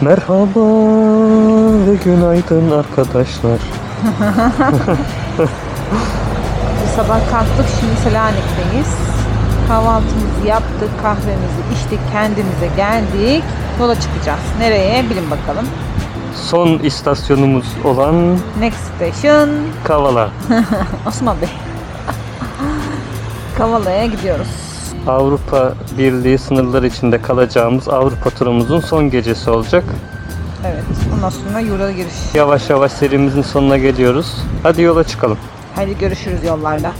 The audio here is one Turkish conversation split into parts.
Merhaba ve günaydın arkadaşlar. Bu sabah kalktık şimdi Selanik'teyiz. Kahvaltımızı yaptık, kahvemizi içtik, kendimize geldik. Yola çıkacağız. Nereye? Bilin bakalım. Son istasyonumuz olan Next station Kavala. Osman Bey. Kavala'ya gidiyoruz. Avrupa Birliği sınırları içinde kalacağımız Avrupa turumuzun son gecesi olacak. Evet. Ondan sonra yurda giriş. Yavaş yavaş serimizin sonuna geliyoruz. Hadi yola çıkalım. Hadi görüşürüz yollarda.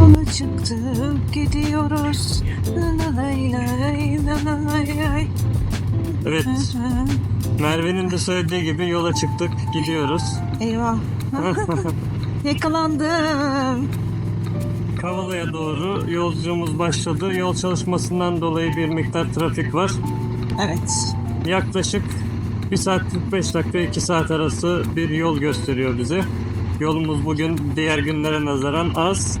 Yola çıktık gidiyoruz. La lay lay, la la lay lay. Evet, Merve'nin de söylediği gibi yola çıktık, gidiyoruz. Eyvah. Yakalandım. Kavala'ya doğru yolculuğumuz başladı. Yol çalışmasından dolayı bir miktar trafik var. Evet. Yaklaşık 1 saat 45 dakika 2 saat arası bir yol gösteriyor bize. Yolumuz bugün diğer günlere nazaran az.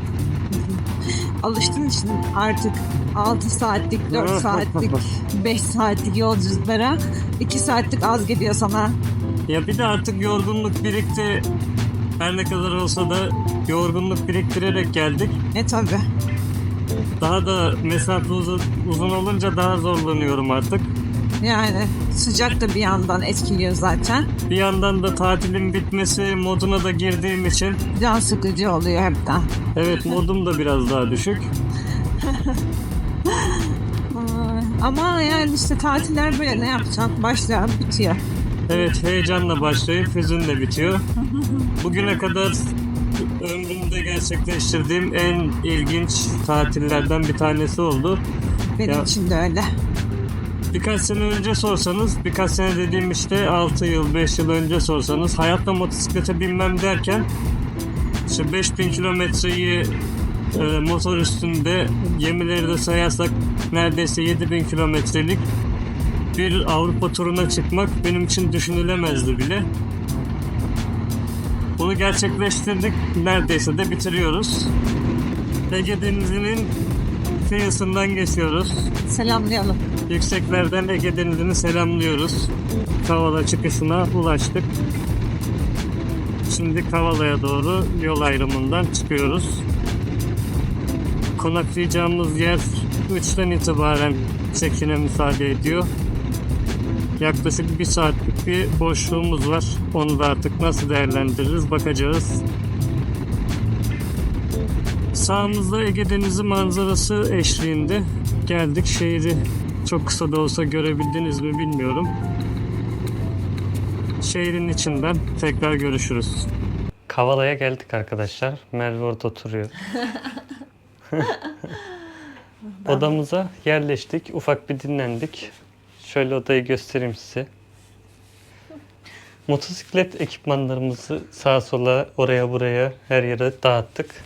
Alıştığın için artık 6 saatlik, 4 saatlik, 5 saatlik yolculuklara 2 saatlik az geliyor sana. Ya bir de artık yorgunluk birikti. Her ne kadar olsa da yorgunluk biriktirerek geldik. E tabi. Daha da mesafe uzun, uzun olunca daha zorlanıyorum artık. Yani sıcak da bir yandan etkiliyor zaten. Bir yandan da tatilin bitmesi moduna da girdiğim için Can sıkıcı oluyor hepten. evet modum da biraz daha düşük. Ama yani işte tatiller böyle ne yapacaksın? Başlayan bitiyor. Evet heyecanla başlayıp hüzünle bitiyor. Bugüne kadar ömrümde gerçekleştirdiğim en ilginç tatillerden bir tanesi oldu. Benim Ya- için de öyle. Birkaç sene önce sorsanız, birkaç sene dediğim işte 6 yıl, 5 yıl önce sorsanız hayatta motosiklete binmem derken işte 5000 kilometreyi e, motor üstünde gemileri de sayarsak neredeyse 7000 kilometrelik bir Avrupa turuna çıkmak benim için düşünülemezdi bile. Bunu gerçekleştirdik. Neredeyse de bitiriyoruz. Ege Denizi'nin kıyısından geçiyoruz. Selamlayalım. Yükseklerden Ege Denizi'ni selamlıyoruz. Kavala çıkışına ulaştık. Şimdi Kavala'ya doğru yol ayrımından çıkıyoruz. Konaklayacağımız yer 3'ten itibaren çekine müsaade ediyor. Yaklaşık bir saatlik bir boşluğumuz var. Onu da artık nasıl değerlendiririz bakacağız. Sağımızda Ege Denizi manzarası eşliğinde geldik. Şehri çok kısa da olsa görebildiniz mi bilmiyorum. Şehrin içinden tekrar görüşürüz. Kavala'ya geldik arkadaşlar. Merve orada oturuyor. Odamıza yerleştik. Ufak bir dinlendik. Şöyle odayı göstereyim size. Motosiklet ekipmanlarımızı sağa sola oraya buraya her yere dağıttık.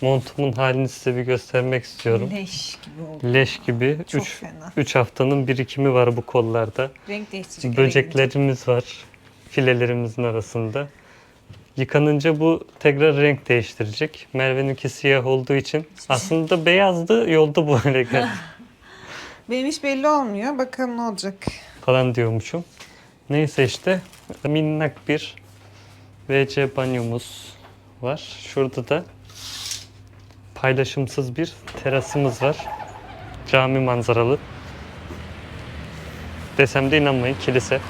Montumun halini size bir göstermek istiyorum. Leş gibi oldu. Leş gibi. Çok 3 fena. 3 haftanın birikimi var bu kollarda. Renk değiştirecek. Böceklerimiz var filelerimizin arasında. Yıkanınca bu tekrar renk değiştirecek. Merve'ninki siyah olduğu için aslında beyazdı yolda bu hale geldi Benim hiç belli olmuyor. Bakalım ne olacak. falan diyormuşum. Neyse işte minnak bir WC banyomuz var. Şurada da paylaşımsız bir terasımız var. Cami manzaralı. Desem de inanmayın kilise.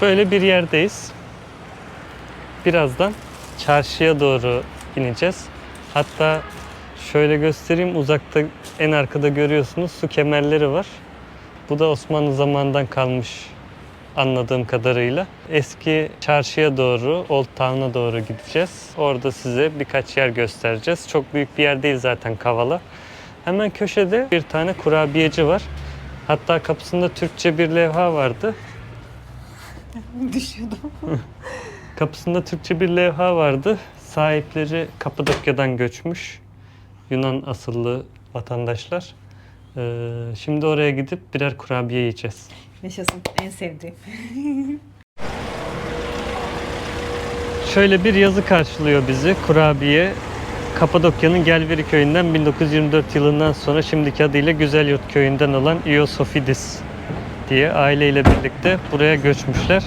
Böyle bir yerdeyiz. Birazdan çarşıya doğru ineceğiz. Hatta şöyle göstereyim uzakta en arkada görüyorsunuz su kemerleri var. Bu da Osmanlı zamanından kalmış anladığım kadarıyla. Eski çarşıya doğru, Old Town'a doğru gideceğiz. Orada size birkaç yer göstereceğiz. Çok büyük bir yer değil zaten Kavala. Hemen köşede bir tane kurabiyeci var. Hatta kapısında Türkçe bir levha vardı. Düşüyordum. Kapısında Türkçe bir levha vardı. Sahipleri Kapadokya'dan göçmüş. Yunan asıllı vatandaşlar. Ee, şimdi oraya gidip birer kurabiye yiyeceğiz. Yaşasın. En sevdiğim. Şöyle bir yazı karşılıyor bizi. Kurabiye Kapadokya'nın Gelveri köyünden 1924 yılından sonra şimdiki adıyla Güzelyurt köyünden olan Iosofidis diye aileyle birlikte buraya göçmüşler.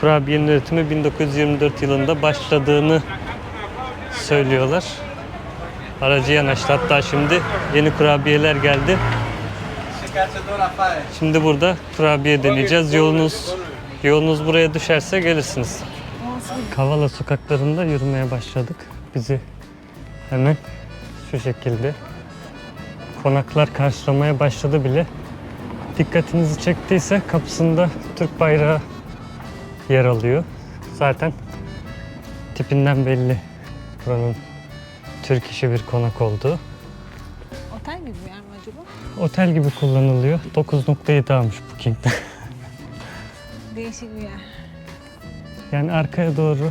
Kurabiyenin üretimi 1924 yılında başladığını söylüyorlar. Aracı yanaştı. Hatta şimdi yeni kurabiyeler geldi. Şimdi burada kurabiye deneyeceğiz. Yolunuz yolunuz buraya düşerse gelirsiniz. Kavala sokaklarında yürümeye başladık. Bizi hemen şu şekilde konaklar karşılamaya başladı bile. Dikkatinizi çektiyse kapısında Türk bayrağı yer alıyor. Zaten tipinden belli buranın Türk işi bir konak olduğu. Otel gibi bir yer mi acaba? Otel gibi kullanılıyor. 9.7 almış Booking'de. Değişik bir yer. Yani arkaya doğru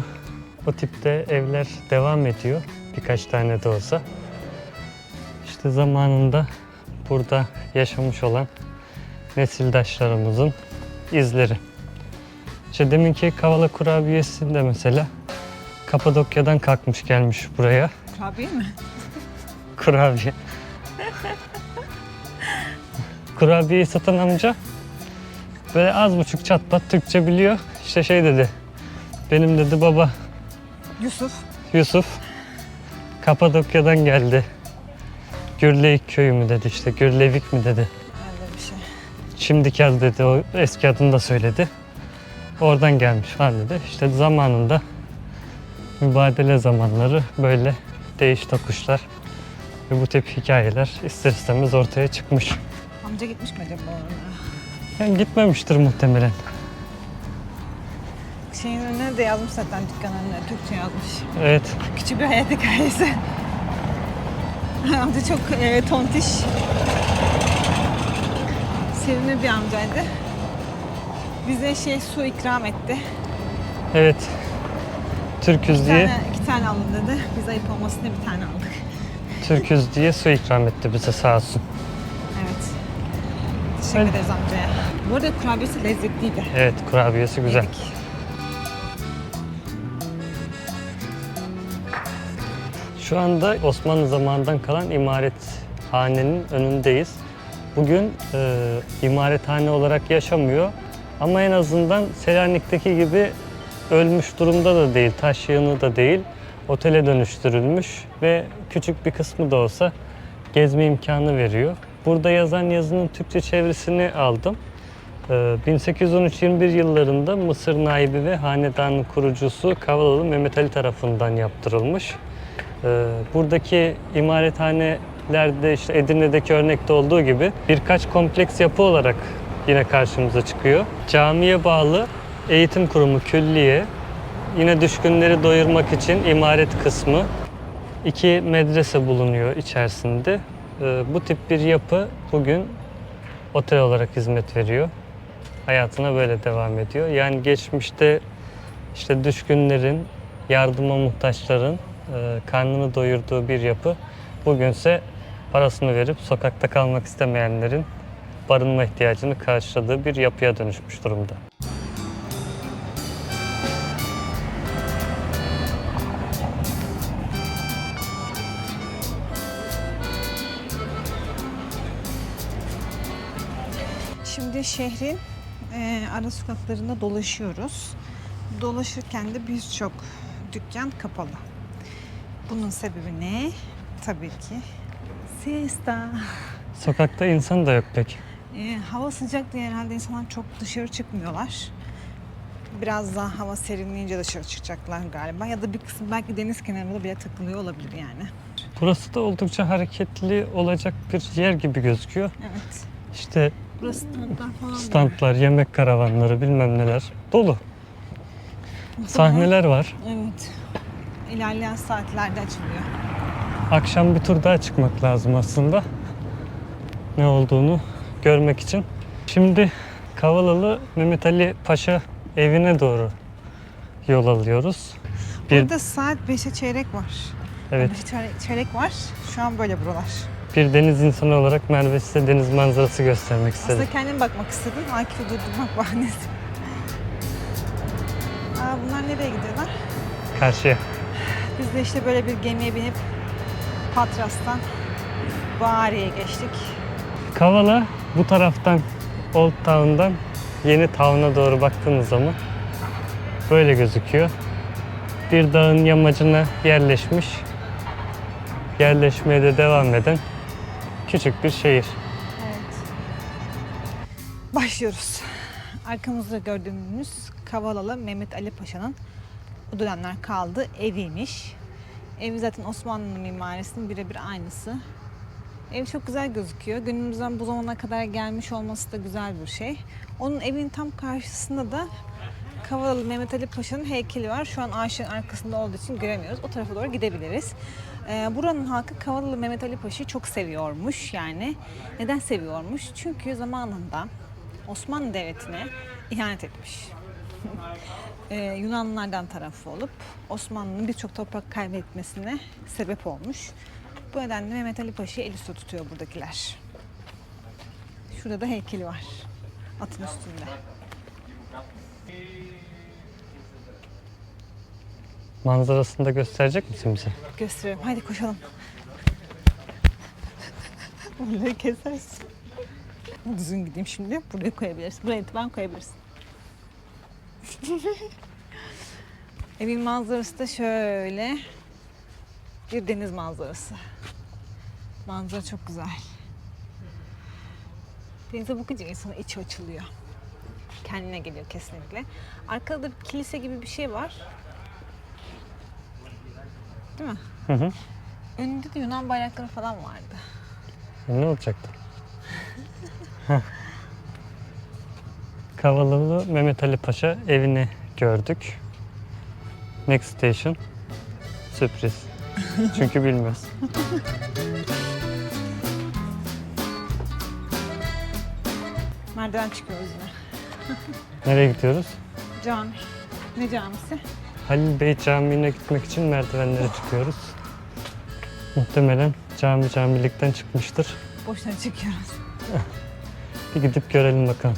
o tipte evler devam ediyor. Birkaç tane de olsa. İşte zamanında burada yaşamış olan nesildaşlarımızın izleri. İşte deminki Kavala kurabiyesi de mesela Kapadokya'dan kalkmış gelmiş buraya. Kurabiye mi? Kurabiye. Kurabiyeyi satan amca böyle az buçuk çat pat Türkçe biliyor. İşte şey dedi. Benim dedi baba Yusuf. Yusuf Kapadokya'dan geldi. Gürleyik köyü mü dedi işte Gürlevik mi dedi. Öyle bir şey. Şimdiki adı dedi o eski adını da söyledi. Oradan gelmiş falan dedi. İşte zamanında mübadele zamanları böyle değiş tokuşlar ve bu tip hikayeler ister istemez ortaya çıkmış. Amca gitmiş mi acaba oraya? Yani gitmemiştir muhtemelen. Şeyin önüne de yazmış zaten dükkanın önüne. Türkçe yazmış. Evet. Küçük bir hayat hikayesi. Amca çok e, tontiş. Sevimli bir amcaydı. Bize şey su ikram etti. Evet. Türküz Bir diye, tane, iki tane alın dedi. Biz ayıp olmasın diye bir tane aldık. Türküz diye su ikram etti bize sağ olsun. Evet. Teşekkür Evet. ederiz amcaya. Bu arada kurabiyesi lezzetliydi. Evet kurabiyesi güzel. Yedik. Şu anda Osmanlı zamanından kalan imarethanenin önündeyiz. Bugün e, imarethane olarak yaşamıyor ama en azından Selanik'teki gibi ölmüş durumda da değil, taş yığını da değil. Otele dönüştürülmüş ve küçük bir kısmı da olsa gezme imkanı veriyor. Burada yazan yazının Türkçe çevirisini aldım. Ee, 1813-21 yıllarında Mısır naibi ve hanedanın kurucusu Kavalalı Mehmet Ali tarafından yaptırılmış. Ee, Buradaki imarethanelerde işte Edirne'deki örnekte olduğu gibi birkaç kompleks yapı olarak yine karşımıza çıkıyor. Camiye bağlı eğitim kurumu külliye, yine düşkünleri doyurmak için imaret kısmı, iki medrese bulunuyor içerisinde. Ee, Bu tip bir yapı bugün otel olarak hizmet veriyor. Hayatına böyle devam ediyor. Yani geçmişte işte düşkünlerin, yardıma muhtaçların e, karnını doyurduğu bir yapı. Bugünse parasını verip sokakta kalmak istemeyenlerin barınma ihtiyacını karşıladığı bir yapıya dönüşmüş durumda. Şimdi şehrin e, ara sokaklarında dolaşıyoruz. Dolaşırken de birçok dükkan kapalı. Bunun sebebi ne? Tabii ki siesta. Sokakta insan da yok pek. E, hava sıcak diye herhalde insanlar çok dışarı çıkmıyorlar. Biraz daha hava serinleyince dışarı çıkacaklar galiba. Ya da bir kısım belki deniz kenarında bile takılıyor olabilir yani. Burası da oldukça hareketli olacak bir yer gibi gözüküyor. Evet. İşte Burası standlar falan. da var. standlar, yemek karavanları bilmem neler dolu. Sahneler var. Evet. İlerleyen saatlerde açılıyor. Akşam bir tur daha çıkmak lazım aslında. Ne olduğunu görmek için. Şimdi Kavalalı Mehmet Ali Paşa evine doğru yol alıyoruz. Bir, Burada saat 5'e çeyrek var. evet, 5'e çeyrek, çeyrek var. Şu an böyle buralar. Bir deniz insanı olarak Merve size deniz manzarası göstermek istedim. Aslında kendim bakmak istedim. Akif'i durdurmak bahanesi. Aa, bunlar nereye gidiyorlar? Karşıya. Biz de işte böyle bir gemiye binip Patras'tan Bari'ye geçtik. Kavala bu taraftan Old Town'dan yeni Town'a doğru baktığınız zaman böyle gözüküyor. Bir dağın yamacına yerleşmiş, yerleşmeye de devam eden küçük bir şehir. Evet. Başlıyoruz. Arkamızda gördüğümüz Kavalalı Mehmet Ali Paşa'nın o dönemler kaldığı eviymiş. Evi zaten Osmanlı mimarisinin birebir aynısı. Ev çok güzel gözüküyor. Günümüzden bu zamana kadar gelmiş olması da güzel bir şey. Onun evin tam karşısında da Kavalalı Mehmet Ali Paşa'nın heykeli var. Şu an ağaçın arkasında olduğu için göremiyoruz. O tarafa doğru gidebiliriz. Ee, buranın halkı Kavalalı Mehmet Ali Paşa'yı çok seviyormuş. Yani neden seviyormuş? Çünkü zamanında Osmanlı Devleti'ne ihanet etmiş. Ee, Yunanlılardan tarafı olup Osmanlı'nın birçok toprak kaybetmesine sebep olmuş. Bu nedenle Mehmet Ali Paşa'yı el üstü tutuyor buradakiler. Şurada da heykeli var. Atın üstünde. Manzarasını da gösterecek misin bize? Gösteriyorum. Haydi koşalım. Buraları kesersin. Düzgün gideyim şimdi. Buraya koyabilirsin. Buraya itibaren koyabilirsin. Evin manzarası da şöyle. Bir deniz manzarası. Manzara çok güzel. Denize bakınca insanın içi açılıyor. Kendine geliyor kesinlikle. Arkada da bir kilise gibi bir şey var. Değil mi? Hı hı. Önünde de Yunan bayrakları falan vardı. Ne olacaktı? Kavalalı Mehmet Ali Paşa evini gördük. Next station. Sürpriz. Çünkü bilmiyoruz. Merdiven çıkıyoruz yine. Nereye gidiyoruz? Cami. Ne camisi? Halil Bey Camii'ne gitmek için merdivenlere çıkıyoruz. Muhtemelen cami camilikten çıkmıştır. Boşuna çıkıyoruz. Bir gidip görelim bakalım.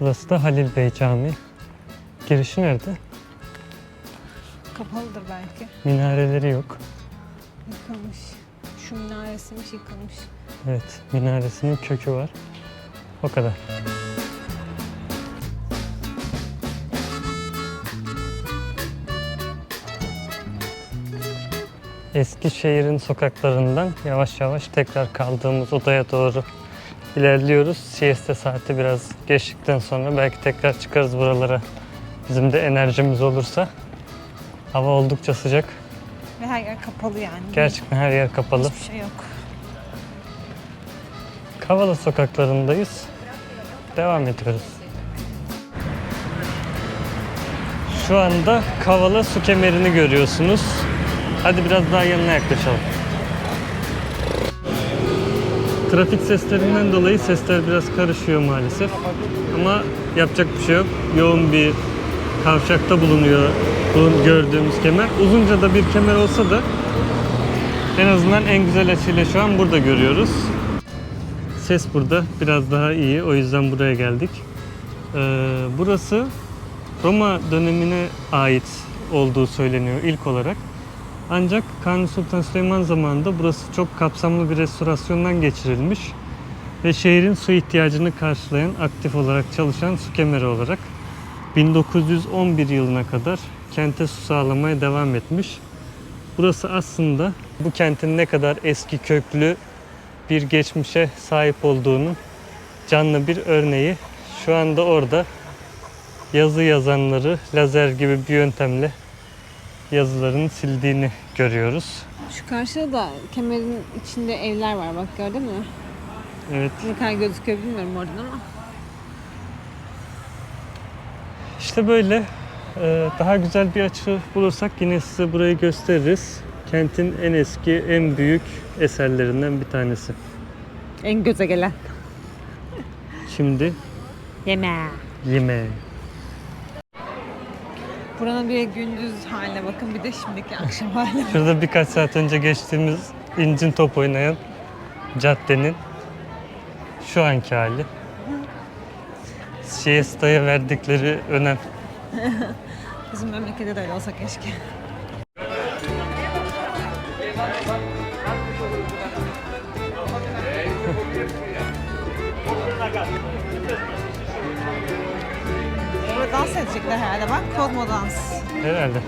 Burası da Halil Bey Camii. Girişi nerede? Kapalıdır belki. Minareleri yok. Yıkılmış. Şu minaresiymiş yıkılmış. Evet, minaresinin kökü var. O kadar. Eski şehrin sokaklarından yavaş yavaş tekrar kaldığımız odaya doğru ilerliyoruz. Siesta saati biraz geçtikten sonra belki tekrar çıkarız buralara. Bizim de enerjimiz olursa. Hava oldukça sıcak. Ve her yer kapalı yani. Gerçekten her yer kapalı. Hiçbir şey yok. Kavala sokaklarındayız. Devam ediyoruz. Şu anda Kavala su kemerini görüyorsunuz. Hadi biraz daha yanına yaklaşalım. Trafik seslerinden dolayı sesler biraz karışıyor maalesef. Ama yapacak bir şey yok. Yoğun bir kavşakta bulunuyor bu gördüğümüz kemer. Uzunca da bir kemer olsa da en azından en güzel açıyla şu an burada görüyoruz. Ses burada biraz daha iyi. O yüzden buraya geldik. Ee, burası Roma dönemine ait olduğu söyleniyor ilk olarak. Ancak Kanuni Sultan Süleyman zamanında burası çok kapsamlı bir restorasyondan geçirilmiş ve şehrin su ihtiyacını karşılayan aktif olarak çalışan su kemeri olarak 1911 yılına kadar kente su sağlamaya devam etmiş. Burası aslında bu kentin ne kadar eski köklü bir geçmişe sahip olduğunun canlı bir örneği. Şu anda orada yazı yazanları lazer gibi bir yöntemle yazılarını sildiğini görüyoruz. Şu karşıda da kemerin içinde evler var bak gördün mü? Evet Ne kadar gözüküyor bilmiyorum oradan ama. işte böyle Ee, daha güzel bir açı bulursak yine size burayı gösteririz. Kentin en eski, en büyük eserlerinden bir tanesi. En göze gelen. Şimdi Yeme. yemeğe. Buranın bir gündüz haline bakın bir de şimdiki akşam haline. Şurada birkaç saat önce geçtiğimiz incin top oynayan caddenin Şu anki hali. Siesta'ya verdikleri önem. Bizim memlekette de öyle olsa keşke. Burada dans edecekler herhalde bak. Kozmo dans. Herhalde.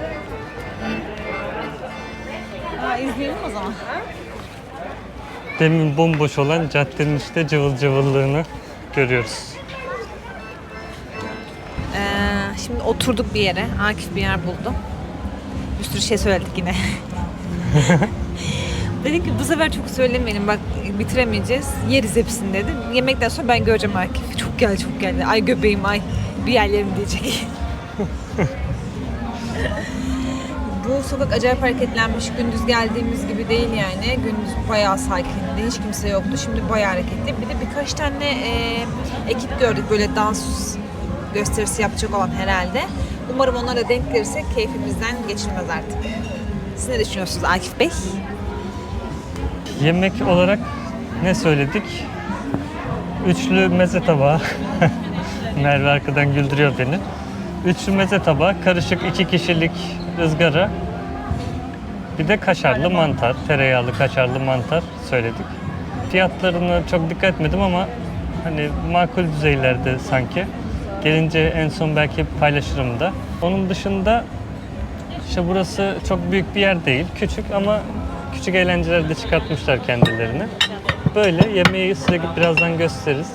Ha, izleyelim o zaman. Demin bomboş olan caddenin işte cıvıl cıvıllığını görüyoruz. Oturduk bir yere. Akif bir yer buldu. Bir sürü şey söyledik yine. Dedim ki bu sefer çok söylemeyelim bak bitiremeyeceğiz. Yeriz hepsini dedim. Yemekten sonra ben göreceğim Akif. Çok geldi çok geldi. Ay göbeğim ay bir yerlerim diyecek. bu sokak acayip hareketlenmiş. Gündüz geldiğimiz gibi değil yani. Gündüz bayağı sakindi. Hiç kimse yoktu. Şimdi bayağı hareketli. Bir de birkaç tane e, ekip gördük böyle dans gösterisi yapacak olan herhalde. Umarım onlara denk gelirsek keyfimizden geçilmez artık. Siz ne düşünüyorsunuz Akif Bey? Yemek olarak ne söyledik? Üçlü meze tabağı. Merve arkadan güldürüyor beni. Üçlü meze tabağı, karışık iki kişilik ızgara. Bir de kaşarlı mantar, tereyağlı kaşarlı mantar söyledik. Fiyatlarını çok dikkat etmedim ama hani makul düzeylerde sanki. Gelince en son belki paylaşırım da. Onun dışında işte burası çok büyük bir yer değil. Küçük ama küçük eğlenceler de çıkartmışlar kendilerine. Böyle yemeği size birazdan gösteririz.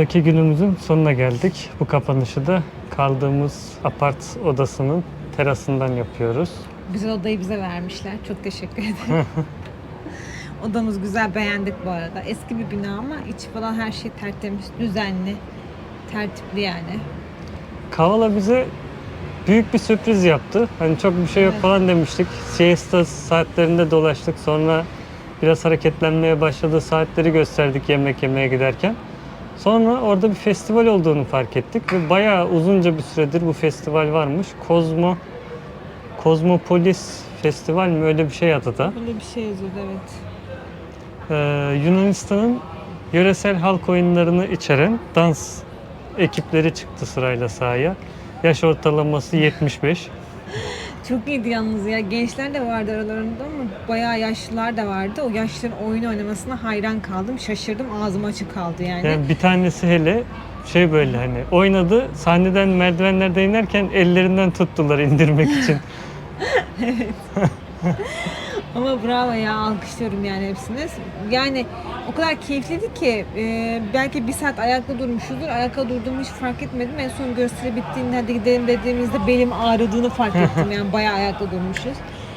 Kavala'daki günümüzün sonuna geldik. Bu kapanışı da kaldığımız apart odasının terasından yapıyoruz. Güzel odayı bize vermişler. Çok teşekkür ederim. Odamız güzel beğendik bu arada. Eski bir bina ama içi falan her şey tertemiz, düzenli, tertipli yani. Kavala bize büyük bir sürpriz yaptı. Hani çok bir şey yok Evet. falan demiştik. Siesta saatlerinde dolaştık. Sonra biraz hareketlenmeye başladığı saatleri gösterdik yemek yemeye giderken. Sonra orada bir festival olduğunu fark ettik ve bayağı uzunca bir süredir bu festival varmış. Kozmo Kozmopolis Festival mi öyle bir şey adı da. Böyle bir şey yazıyordu evet. Ee, Yunanistan'ın yöresel halk oyunlarını içeren dans ekipleri çıktı sırayla sahaya. Yaş ortalaması 75. Çok iyiydi yalnız ya. Gençler de vardı aralarında ama bayağı yaşlılar da vardı. O yaşlıların oyun oynamasına hayran kaldım. Şaşırdım. Ağzım açık kaldı yani. Yani bir tanesi hele şey böyle hani oynadı sahneden merdivenlerden inerken ellerinden tuttular indirmek için. Ama bravo ya alkışlıyorum yani hepsine. Yani o kadar keyifliydi ki e, belki bir saat ayakta durmuşuzdur. Ayakta durduğumu hiç fark etmedim. En son gösteri bittiğinde hadi gidelim dediğimizde belim ağrıdığını fark ettim. Yani bayağı ayakta durmuşuz.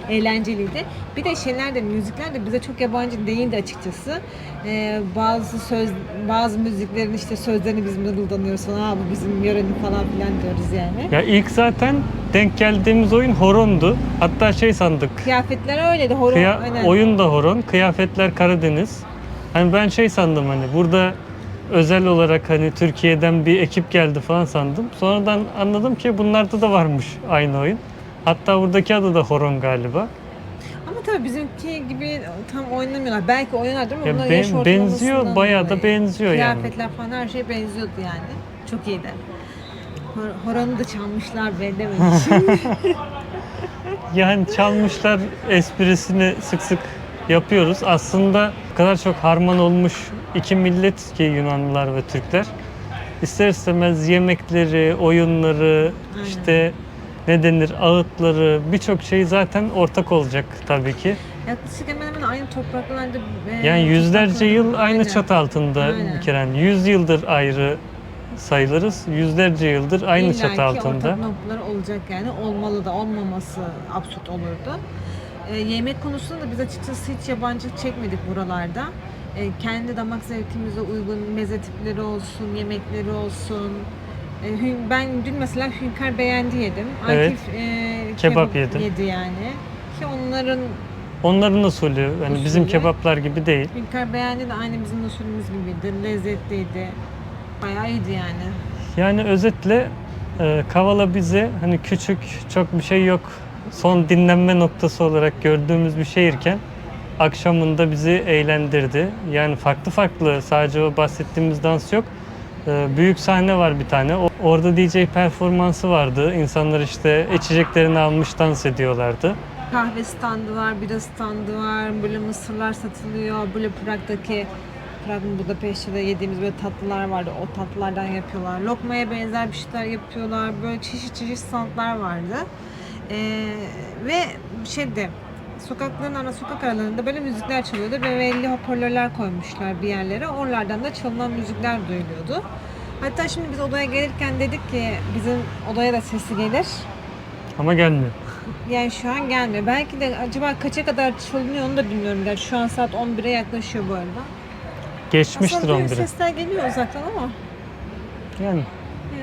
Eğlenceliydi. Bir de şeyler de müzikler de bize çok yabancı değildi açıkçası. E, bazı söz bazı müziklerin işte sözlerini biz mırıldanıyoruz falan. Ha bu bizim yörenin falan filan diyoruz yani. Ya ilk zaten denk geldiğimiz oyun horondu. Hatta şey sandık. Kıyafetler öyleydi. Horon, Kıya- aynen. oyun da horon, kıyafetler Karadeniz. Hani ben şey sandım hani burada özel olarak hani Türkiye'den bir ekip geldi falan sandım. Sonradan anladım ki bunlarda da varmış aynı oyun. Hatta buradaki adı da horon galiba. Ama tabii bizimki gibi tam oynamıyorlar. Belki oynuyorlardır ama Ya bunlar ben- yaş ortalamasından benziyor, bayağı da dolayı. benziyor yani. Kıyafetler falan her şey benziyordu yani. Çok iyiydi. Hor- Horanı da çalmışlar bellememiş. Yani çalmışlar esprisini sık sık yapıyoruz. Aslında o kadar çok harman olmuş iki millet ki Yunanlılar ve Türkler. İster istemez yemekleri, oyunları, Aynen. işte ne denir ağıtları birçok şey zaten ortak olacak tabii ki. Yaklaşık hemen hemen aynı topraklarda e, Yani yüzlerce yıl aynı Aynen. çatı altında Aynen. Yani yüz yıldır ayrı sayılırız. Yüzlerce yıldır aynı İlla çatı altında. ortak noktaları olacak yani. Olmalı da olmaması absürt olurdu. E, yemek konusunda da biz açıkçası hiç yabancı çekmedik buralarda. E, kendi damak zevkimize uygun meze tipleri olsun, yemekleri olsun. E, hü- ben dün mesela hünkar beğendi yedim. Evet. Akif e, Kebap yedim. yedi yani. Ki onların Onların usulü bizim Usulü. kebaplar gibi değil. hünkar beğendi de aynı bizim usulümüz gibiydi. Lezzetliydi. Bayağı iyiydi yani. Yani özetle e, Kavala bize hani küçük çok bir şey yok son dinlenme noktası olarak gördüğümüz bir şehirken akşamında bizi eğlendirdi. Yani farklı farklı sadece o bahsettiğimiz dans yok. E, büyük sahne var bir tane. Orada DJ performansı vardı. İnsanlar işte içeceklerini almış dans ediyorlardı. Kahve standı var, bira standı var, böyle mısırlar satılıyor. Böyle Prag'daki Prag mı Budapeşte'de yediğimiz böyle tatlılar vardı. O tatlılardan yapıyorlar. Lokmaya benzer bir şeyler yapıyorlar. Böyle çeşit çeşit standlar vardı. Ee, ve şeyde sokakların ara sokak aralarında böyle müzikler çalıyordu ve belli hoparlörler koymuşlar bir yerlere. Oralardan da çalınan müzikler duyuluyordu. Hatta şimdi biz odaya gelirken dedik ki bizim odaya da sesi gelir. Ama gelmiyor. Yani şu an gelmiyor. Belki de acaba kaça kadar çalınıyor onu da bilmiyorum. Gerçi şu an saat 11'e yaklaşıyor bu arada. Geçmiştir Aslında böyle 11'i. sesler geliyor uzaktan ama Yani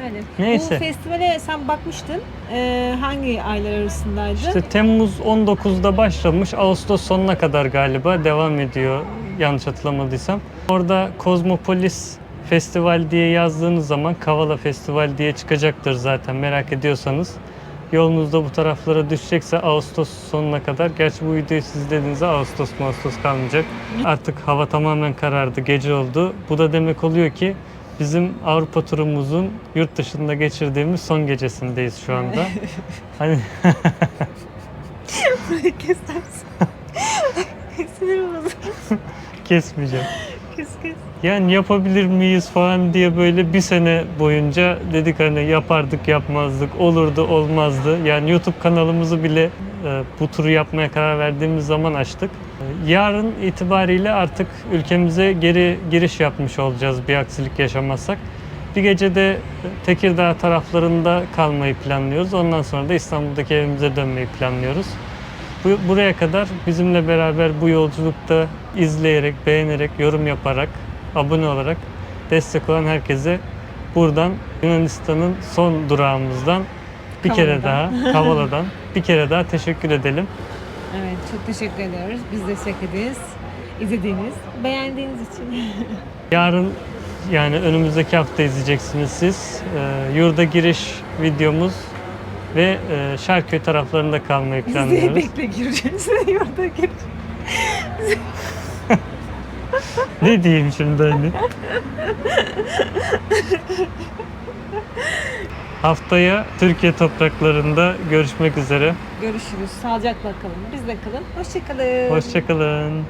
yani. Neyse. Bu festivale sen bakmıştın. Ee, hangi aylar arasındaydı? işte Temmuz 19'da başlamış, Ağustos sonuna kadar galiba devam ediyor. yanlış hatırlamadıysam. Orada Kozmopolis Festival diye yazdığınız zaman Kavala Festival diye çıkacaktır zaten merak ediyorsanız. Yolunuzda bu taraflara düşecekse Ağustos sonuna kadar. Gerçi bu videoyu siz izlediğinizde Ağustos mu Ağustos kalmayacak. Artık hava tamamen karardı, gece oldu. Bu da demek oluyor ki bizim Avrupa turumuzun yurt dışında geçirdiğimiz son gecesindeyiz şu anda. hani Kesersin. Sinir kesmeyeceğim. Kes kes. Yani yapabilir miyiz falan diye böyle bir sene boyunca dedik hani yapardık yapmazdık olurdu olmazdı. Yani YouTube kanalımızı bile e, bu turu yapmaya karar verdiğimiz zaman açtık. Yarın itibariyle artık ülkemize geri giriş yapmış olacağız bir aksilik yaşamazsak. Bir gece de Tekirdağ taraflarında kalmayı planlıyoruz. Ondan sonra da İstanbul'daki evimize dönmeyi planlıyoruz. Bu, buraya kadar bizimle beraber bu yolculukta izleyerek, beğenerek, yorum yaparak, abone olarak destek olan herkese buradan Yunanistan'ın son durağımızdan bir kere daha, Kavala'dan bir kere daha teşekkür edelim. Evet çok teşekkür ediyoruz. Biz de ederiz. İzlediğiniz, beğendiğiniz için. Yarın yani önümüzdeki hafta izleyeceksiniz siz. Ee, yurda giriş videomuz ve e, Şarköy taraflarında kalmayı planlıyoruz. bekle gireceğiz. Yurda gir. ne diyeyim şimdi hani? Haftaya Türkiye topraklarında görüşmek üzere. Görüşürüz. Sağlıcakla kalın. Biz de kalın. Hoşçakalın. Hoşçakalın.